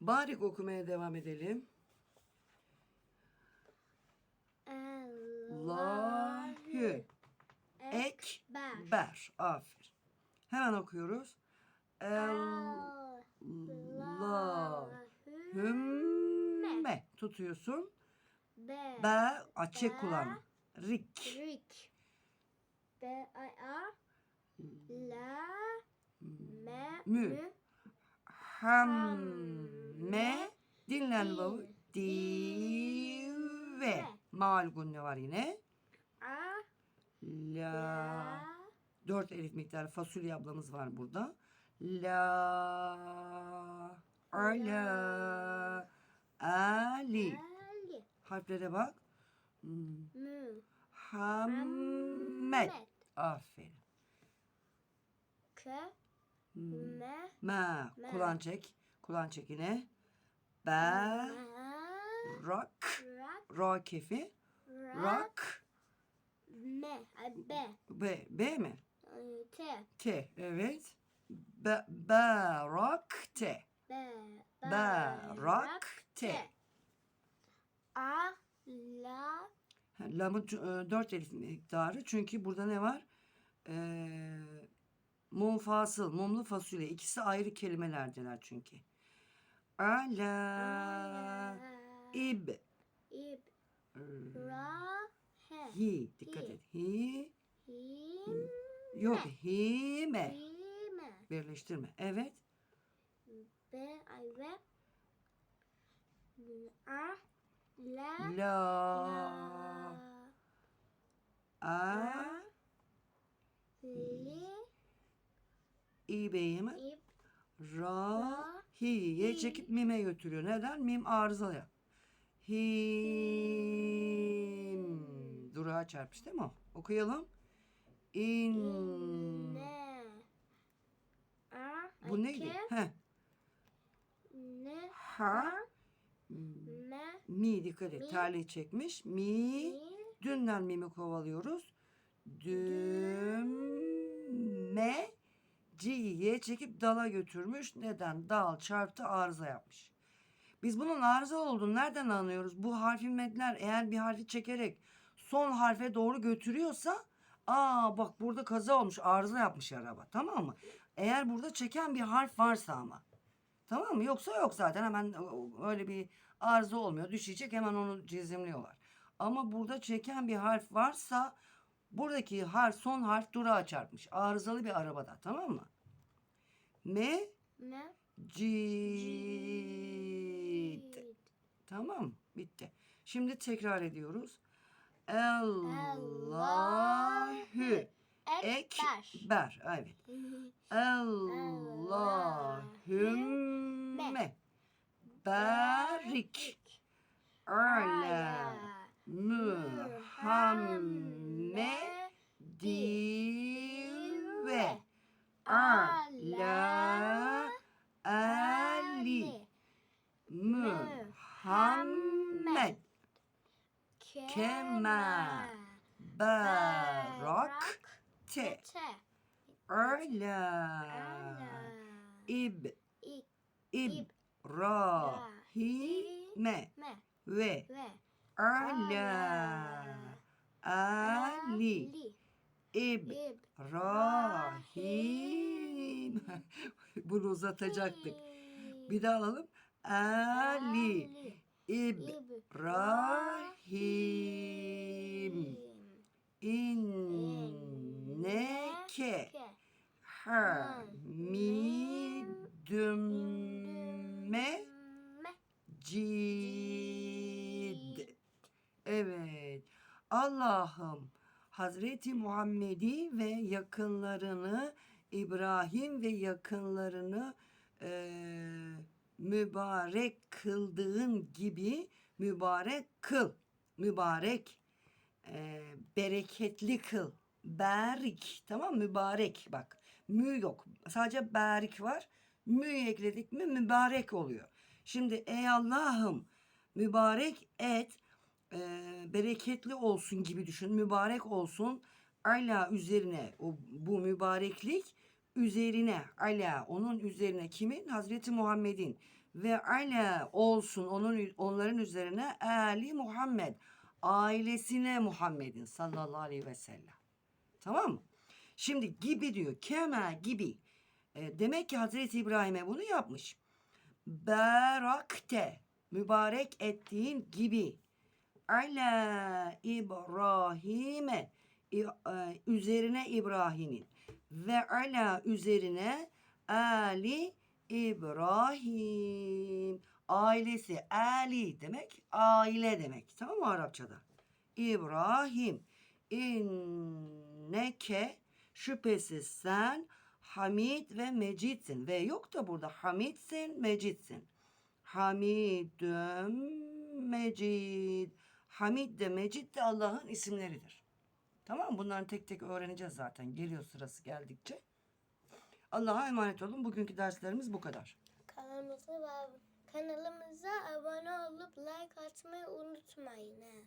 Barik okumaya devam edelim. Lahü. Ekber. Aferin. Hemen okuyoruz. Allahümme. Tutuyorsun. B. Be açık kulağını. Rik. Rik. B I A La Me Mü. Mü Hamme. Dinlen Di. vavu. Dive. Mal gunne var yine. A La. Dört elif miktarı fasulye ablamız var burada. La. Ala. Ali. Harflere bak. Hammed. Aferin. K Hmm. Me. Me. Kulağın çek. Kulağın çek yine. Be. Rak. Ra kefi. Rak. Me B B. B mi? T T. Evet. Be, barakte. B Barakte. A La c- e, dört elif miktarı. Çünkü burada ne var? Ee, mum fasıl, mumlu fasulye. İkisi ayrı kelimelerdiler çünkü. Ala. La İb. İb Ra He Hi. Dikkat et. Hi. Him Yok. Hime. Hime Birleştirme. Evet. B ay ve A La La. La A. Li İbeyi mi? İb Ra. Ra. Hi'ye Hi. çekip mime götürüyor. Neden? Mim arızalı. ya. Him. Durağa çarpmış değil mi o? Okuyalım. İn. Bu neydi? Heh. Ne Ha. Me Mi dikkat et. Mi. Terliği çekmiş. Mi. Mi Dünden mimi kovalıyoruz. Dümme. Ci'ye çekip dala götürmüş. Neden? Dal çarptı arıza yapmış. Biz bunun arıza olduğunu nereden anlıyoruz? Bu harfi metler eğer bir harfi çekerek son harfe doğru götürüyorsa aa bak burada kaza olmuş arıza yapmış araba tamam mı? Eğer burada çeken bir harf varsa ama tamam mı? Yoksa yok zaten hemen öyle bir arıza olmuyor. Düşecek hemen onu çizimliyorlar. Ama burada çeken bir harf varsa buradaki harf son harf durağa çarpmış. Arızalı bir arabada tamam mı? Me Me Cid. Tamam bitti. Şimdi tekrar ediyoruz. Allahü ekber. Evet. Allahümme barik ala Muhammedi ve ala Ali Muhammed kema barakte Te. ala ib. İbrahim'e Me ve. Ala Ali. Li İb. İb. Rahim. Bunu uzatacaktık. Bir daha alalım. Ali İbrahim inneke hamidüm mecid. Evet. Allah'ım Hazreti Muhammed'i ve yakınlarını İbrahim ve yakınlarını eee, mübarek kıldığın gibi mübarek kıl. Mübarek eee, bereketli kıl. Berik tamam mübarek bak. Mü yok. Sadece berik var. Mü ekledik mi mübarek oluyor. Şimdi ey Allah'ım mübarek et e, bereketli olsun gibi düşün. Mübarek olsun. Ala üzerine o, bu mübareklik üzerine ala onun üzerine kimin? Hazreti Muhammed'in ve ala olsun onun onların üzerine Ali Muhammed ailesine Muhammed'in sallallahu aleyhi ve sellem. Tamam mı? Şimdi gibi diyor. Kema gibi. E, demek ki Hazreti İbrahim'e bunu yapmış. Berakte mübarek ettiğin gibi ala İbrahim'e e, üzerine İbrahim'in ve ala üzerine Ali İbrahim. Ailesi Ali demek aile demek. Tamam mı Arapçada? İbrahim. İnneke şüphesiz sen Hamid ve Mecidsin ve yok da burada Hamidsin Mecidsin Hamidüm Mecid Hamid de Mecid de Allah'ın isimleridir. Tamam mı? Bunları tek tek öğreneceğiz zaten. Geliyor sırası geldikçe. Allah'a emanet olun. Bugünkü derslerimiz bu kadar. Kanalımıza, kanalımıza abone olup like atmayı unutmayın. he.